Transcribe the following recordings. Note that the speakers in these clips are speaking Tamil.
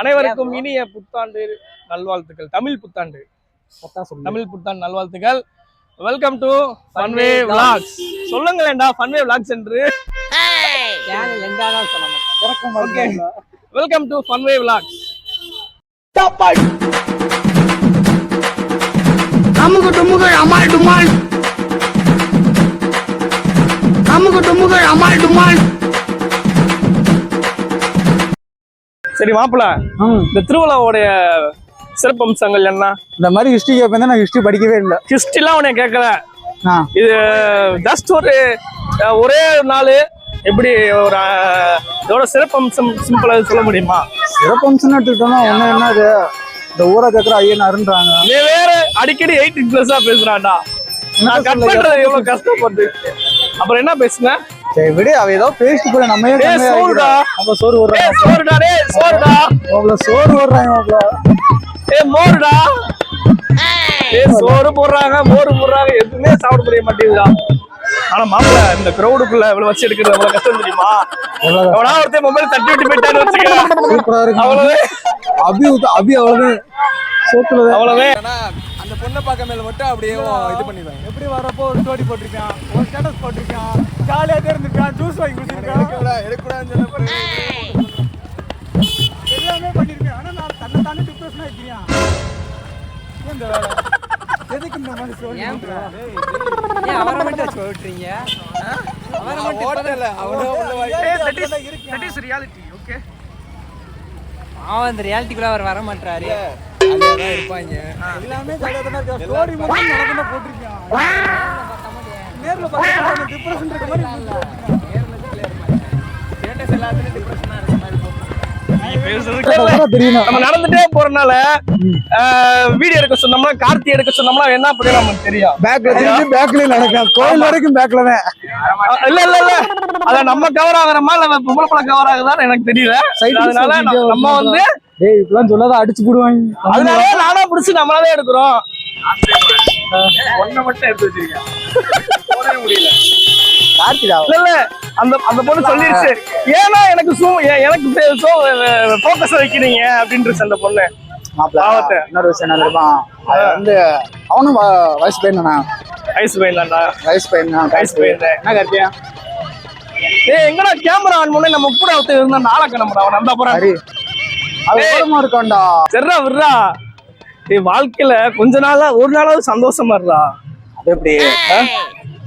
அனைவருக்கும் இனிய புத்தாண்டு நல்வாழ்த்துக்கள். தமிழ் புத்தாண்டு. தமிழ் புத்தாண்டு நல்வாழ்த்துக்கள். Welcome to Funway vlogs. சொல்லுங்களேன்டா ஃபன்வே vlogs என்று. Welcome to Funway vlogs. அமுகு டுமுகள் அமால் டுமால். சரி மாப்பிள இந்த திருவிழாவுடைய சிறப்பம்சங்கள் என்ன? இந்த மாதிரி ஹிஸ்டரி கேட்பேன் நான் ஹிஸ்டரி படிக்கவே இல்லை. ஹிஸ்டரிலாம் உன்னை கேட்கல. இது ஜஸ்ட் ஒரு ஒரே நாள் எப்படி ஒரு இதோட சிறப்பம்சம் சிம்பிளா சொல்ல முடியுமா? சிறப்பம்சம்னு எடுத்துக்கிட்டோம்னா ஒண்ணு என்னது? இந்த ஊரை கேட்குற ஐயனாருன்றாங்க நீ வேற அடிக்கடி எயிட்டீன் பிளஸா பேசுறான்டா. நான் கட் பண்றது எவ்வளவு கஷ்டப்பட்டு அப்புறம் என்ன பேசுன? சரி விடு அவ ஏதோ பேசிட்டு போற நம்ம ஏன் சோறுடா. நம்ம சோறு விடுறாங்க சோறுடா டேய் சோறுடா. அவ்வளவு சோறு விடுறாங்க அவ்வளோ ஏய் மோருடா. ஏய். சோறு போடுறாங்க மோரு போடுறாங்க எதுவுமே சாப்பிட முடிய மாட்டேங்குதா ஆனா மாப்பிள்ள இந்த கிரௌடுக்குள்ள இவ்வளவு வச்சு எடுக்கிறது எவ்வளவு கஷ்டம் தெரியுமா? எவ்வளவு எவனா ஒருத்தன் மொபைல் தட்டி விட்டு போயிட்டான்னு வச்சுக்க சூப்பரா இருக்கு. அவ்வளவே. அபி அபி அவ்வளவு. சோத்துல அவ்வளவே. அந்த பொண்ணை பார்க்க மேல மட்டும் அப்படியே இது பண்ணிடுவாங்க எப்படி வரப்போ ஒரு ஸ்டோரி போட்டிருக்கான்? ஒரு ஸ்டேட்டஸ் போட்டிருக்கான்? இந்த வேலை. எதுக்கு இந்த மாதிரி? ஏன் அவரை மட்டும் விட்டுறீங்க அவரை மட்டும் ஓட்டல அவனோ உள்ள வாங்கி தட் இஸ் ரியாலிட்டி ஓகே அவன் அந்த ரியாலிட்டிக்குள்ள அவர் வர மாட்டாரு இருப்பாங்க. எல்லாமே இருக்கா? ஸ்டோரி மட்டும் நடந்து போட்டிருக்கான். நேர்ல பார்த்தா டிப்ரெஷன் இருக்க மாதிரி ஸ்டேட்டஸ் எல்லாத்துலயும் டிப்ரெஷனா இருக்க. நம்ம நடந்துட்டே போறனால வீடியோ எடுக்க சொன்னோம்னா கார்த்தி எடுக்க சொன்னோம்னா என்ன பண்ணி நமக்கு தெரியும். பேக்ல தெரிஞ்சு பேக்ல நடக்கும் கோயில் வரைக்கும் பேக்ல இல்ல இல்ல இல்ல. அத நம்ம கவர் ஆகுறோமா இல்ல பொம்பளை பழ கவர் ஆகுதான்னு எனக்கு தெரியல. அதனால நம்ம- நம்ம வந்து டேய் இப்பெல்லாம் சொல்லாத அடிச்சு போடுவாங்க. அதனால நானா பிடிச்சு நம்மளாவே எடுக்கிறோம். ஒன்ன மட்டும் எடுத்து வச்சிருக்கேன். கார்த்திடா இல்ல இல்ல அந்த அந்த பொண்ணு சொல்லிருச்சு. ஏன்னா எனக்கு சூ எனக்கு ஃபோக்கஸ் வைக்கிறீங்க அப்படின்றது அந்த பொண்ணு. மாப்பிள்ள. இன்னொரு விஷயம் என்ன தெரியுமா? அது வந்து அவனும் வயசு பையன் தானே? ஐஸ் பையன் தான்டா. வயசு பையன் வயசு பையன். என்ன கார்த்தியா ஏய் எங்கடா கேமரா ஆன் பண்ணி? நம்ம கூட ஒருத்தர் இருந்தா நாளை கிளம்புறா அவன் நம்ப போறான் அது ஓரமா இருக்கான்டா சரிடா விடுறா. ஏய் வாழ்க்கையில கொஞ்ச நாளா ஒரு நாளாவது சந்தோஷமா இருடா. அது எப்படி?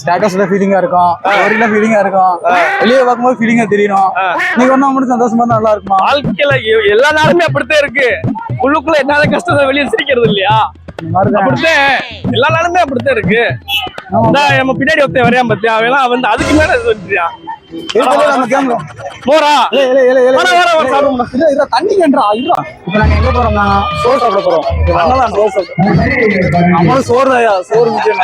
ஸ்டேட்டஸ்ல ஃபீலிங்கா இருக்கும். ஸ்டோரியில ஃபீலிங்கா இருக்கும். வெளியே பார்க்கும்போது ஃபீலிங்கா தெரியணும் நீ ஒண்ணா மட்டும் சந்தோஷமா இருந்தா நல்லா இருக்குமா? வாழ்க்கையில எல்லா நாளுமே அப்படித்தான் இருக்கு. உள்ளுக்குள்ள என்னால கஷ்டத்தை வெளியே சிரிக்கிறது இல்லையா? அப்படித்தான். எல்லா நாளுமே அப்படித்தான் இருக்கு. நம்ம பின்னாடி ஒருத்தன் வரையான் பத்தியா? அவன் வந்து அதுக்கு மேல கேமரா போறா. இல்ல இல்ல தண்ணி கேன்றா இருடா இப்போ நாங்க எங்க போறோம்னா சோறு சாப்பிட போறோம் அங்கதான் ரோஸ் நம்மளும் சோறு தாயா சோறு சோறு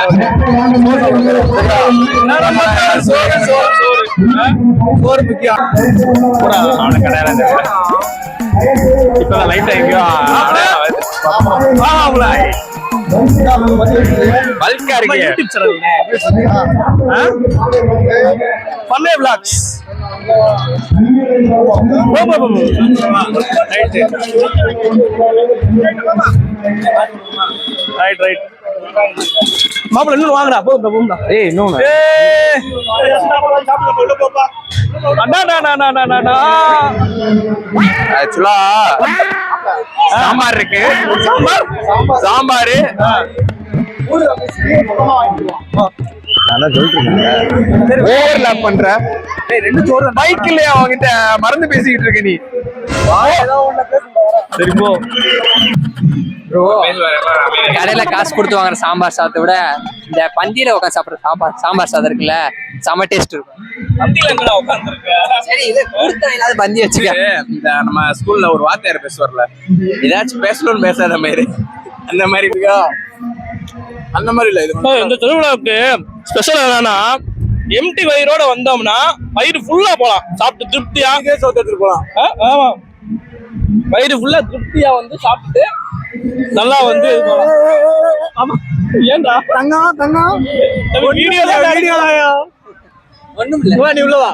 சோறு சோறு சோறு? சோறு முக்கியம். இப்பதான் light ஆ எங்கேயோ ஆ, ஆமாம்ல. பல்கா நம்ம YouTube channel ல. ஆ? Funny vlogs. போ, போ, போ, போ. Right. Right, right. மாப்பிள்ளை இன்னும் வாங்கடா ஏய். ஆக்சுவலா சாம்பார் இருக்கு. சாம்பார்? சாம்பார். ஓவர்லாப் பண்ற. பைக்ல அவங்கிட்ட மறந்து பேசிக்கிட்டு இருக்க நீ. சரி போ. கடையில காசு கொடுத்து வாங்குற சாம்பார் சாதத்தை விட இந்த பந்தியில உட்காந்து சாப்பிடுற சாம்பார் சாம்பார் சாதம் இருக்குல்ல செம டேஸ்ட் இருக்கும். சரி இது கொடுத்தா ஏதாவது பந்தி வச்சுக்க. இந்த நம்ம ஸ்கூல்ல ஒரு வாத்தியார் பேசுவார்ல. ஏதாச்சும் பேசணும்னு பேசாத மாதிரி. அந்த மாதிரி இருக்கா அந்த மாதிரி இல்ல இது இந்த திருவிழாவுக்கு ஸ்பெஷல் என்னன்னா எம்டி வயிறோட வந்தோம்னா வயிறு ஃபுல்லா போலாம். சாப்பிட்டு திருப்தியா? சோத்து எடுத்துட்டு போலாம் ஆமா. வயிறு ஃபுல்லா திருப்தியா வந்து சாப்பிட்டு நல்லா வந்து ஏன்டா? தங்கம் தங்கம் வீடியோ வீடியோ ஒண்ணும் இல்ல. வா, நீ உள்ள வா.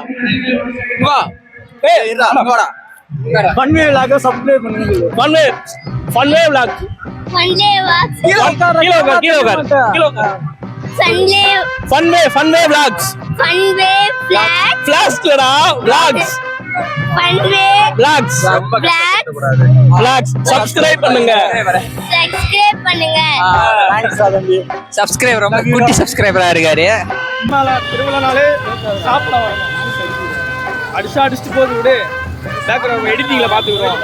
வா. ஏய் இருடா, வாடா பன்வே விழாக்க சப்ஸ்கிரைப் பண்ணுங்க. Funway Funway vlog Sunday walks. கீழே உட்கார் கீழே உட்கார் கீழே உட்கார் Sunday ஃபன்வே ஃபன்வே flag. ஃபிளாஷ்லடா விளாக்ஸ் சப்ஸ்கிரைப் பண்ணுங்க. சப்ஸ்கிரைபர் ரொம்ப குட்டி சப்ஸ்கிரைபரா இருக்காரு. திருவிழா நாளே சாப்பிட வரணும் அடிச்சா அடிச்சுட்டு போது விடு. பேக்ரவுண்ட் எடிட்டிங்ல பாத்துக்கிறோம்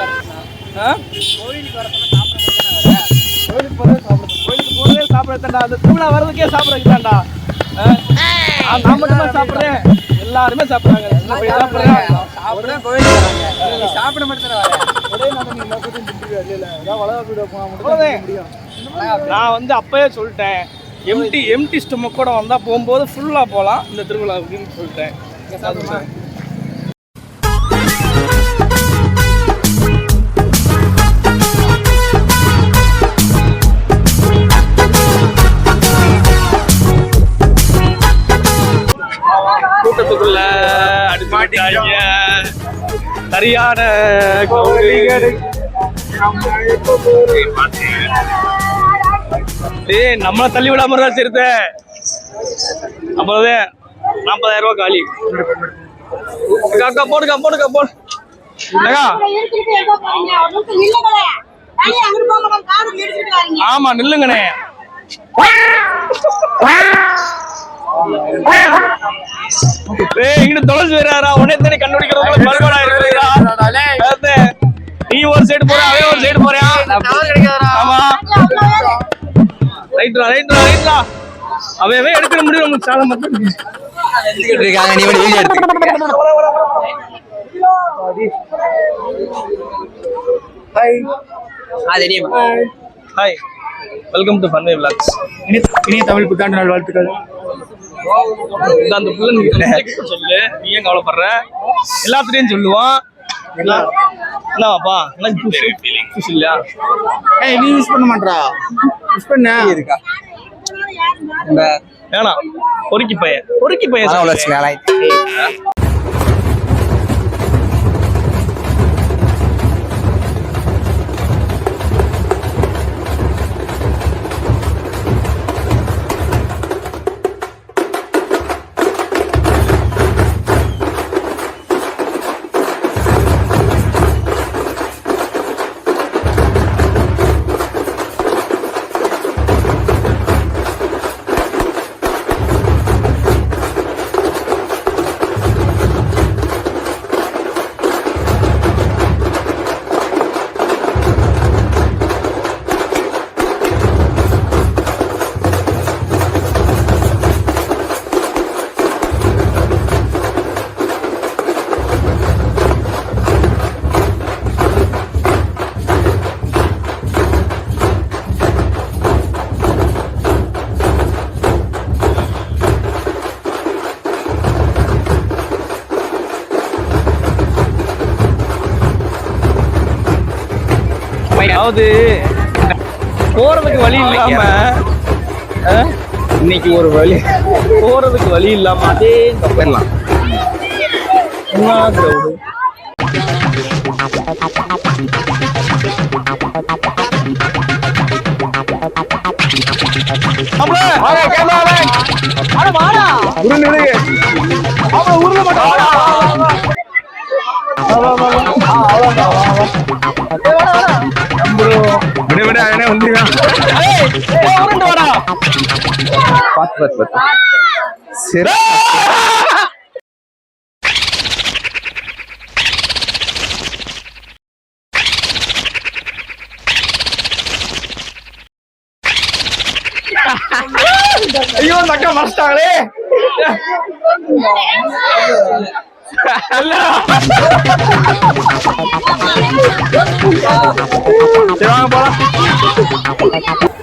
கோயிலுக்கு போறதே சாப்பிடத்தாண்டா அந்த திருவிழா வர்றதுக்கே சாப்பிடறதுதான்டா நான் மட்டும் தான் சாப்பிடுறேன். எல்லாருமே சாப்பிடுறாங்க. சின்ன பையன் சாப்பிடுறேன் போதேன். நான் வந்து அப்பயே சொல்லிட்டேன். எம்டி எம்டி ஸ்டொமக்கோட வந்தா போகும்போது ஃபுல்லா போலாம். இந்த திருவிழாவுக்குன்னு சொல்லிட்டேன். சரியான கௌரிகரை ஏய் நம்மள தள்ளி விடாம இருந்தா சிறுத்த. அப்பவே நாற்பதாயிரம் ரூபாய் காலி. அக்கா, போடுக்கா போடுக்கா போடு. ஆமா நில்லுங்கண்ணே. ஏய் தொலைச்சு வராரா உடனே தேடி கண்டுபிடிக்கிறவங்க நீ ஒரு சைடு போற அவன் ஒரு சைடு போறியா ஆமா ரைட்ரா ரைட்ரா ரைட்ரா அவன் அவன் எடுக்கிற முடியும் உங்களுக்கு சாலை மட்டும் இருக்காங்க நீ வீடியோ எடுத்து hi welcome to Funway vlogs இனிய தமிழ் புத்தாண்டு நாள் வாழ்த்துக்கள் அந்த புள்ள நீ சொல்லு. நீ ஏன் கவலைப்படுற? எல்லாத்துலயும் சொல்லுவான் என்னவாப்பா? எனக்கு இல்லையா? ஏய் நீ யூஸ் பண்ண மாட்டா யூஸ் பண்ண. இருக்கா? வேணாம். பொறுக்கி பையன். பொறுக்கி பையன் அதாவது போறதுக்கு வழி இல்லாம? இன்னைக்கு ஒரு வழி. போறதுக்கு வழி இல்லாம அதே வாடா. மாப்ள, உருள மாட்டா, பார்த்து பார்த்து பார்த்து சரி ஐயோ இந்த அக்கா மறைச்சிட்டாங்களே சரி வாங்க போலாம்.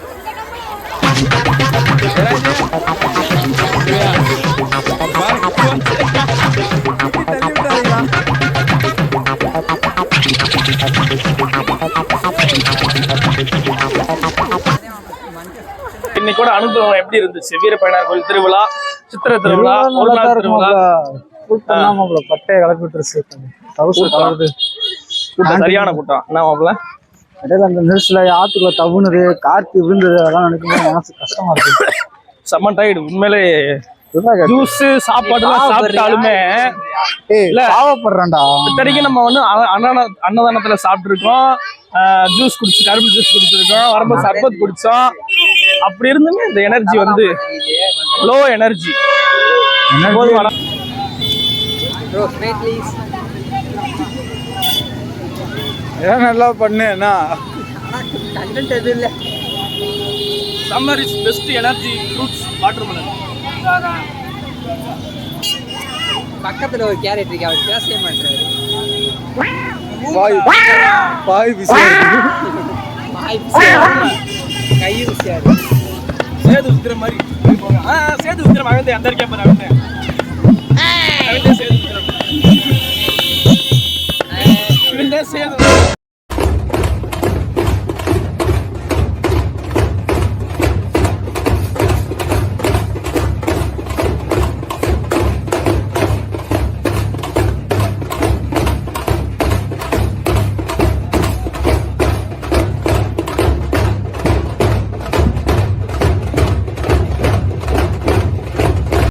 அனுபவம் எப்படி இருந்துச்சு? வீரப்பயனார் கோயில் திருவிழா சித்திர திருவிழா ஒரு நாள் திருவிழா? பட்டையை கலப்பி விட்டுருச்சு. தவசு கலருது கூட்டம் சரியான கூட்டம். என்ன மாப்பிள்ள? இடையில அந்த நியூஸ்ல ஆத்துக்குள்ள தவுனது காத்து விழுந்தது அதெல்லாம் நினைக்கும் மனசு கஷ்டமா இருக்கு. செம்ம டயர்டு உண்மையிலே. ஜூஸ் சாப்பாடு சாப்பிட்டாலுமே ஏய் இல்ல. பாவப்படுறேன்டா. இத்தனைக்கும் நம்ம வந்து அன்னதானத்துல சாப்பிட்டுருக்கோம். ஜூஸ் குடிச்சு கரும்பு ஜூஸ் குடிச்சிருக்கோம். வரும்போது சர்பத் குடிச்சோம். அப்படி இருந்துமே இந்த எனர்ஜி வந்து லோ எனர்ஜி ஏன் நல்லா பண்ணு என்ன? கண்டென்ட் எதுவும் இல்லை. Summer is best energy fruits watermelon பக்கத்துல ஒரு கேரட் இருக்கு அவர் பேசவே மாட்டாரு பாய் பாய் பிஸியா இருக்கு வாய் பிசியா இருக்கு. சேது விக்கிற மாதிரி. ஆ சேது விக்கிற அவன் அந்த இருக்கே பாரு அவன் அவன் சேது இவன் தான் சேது.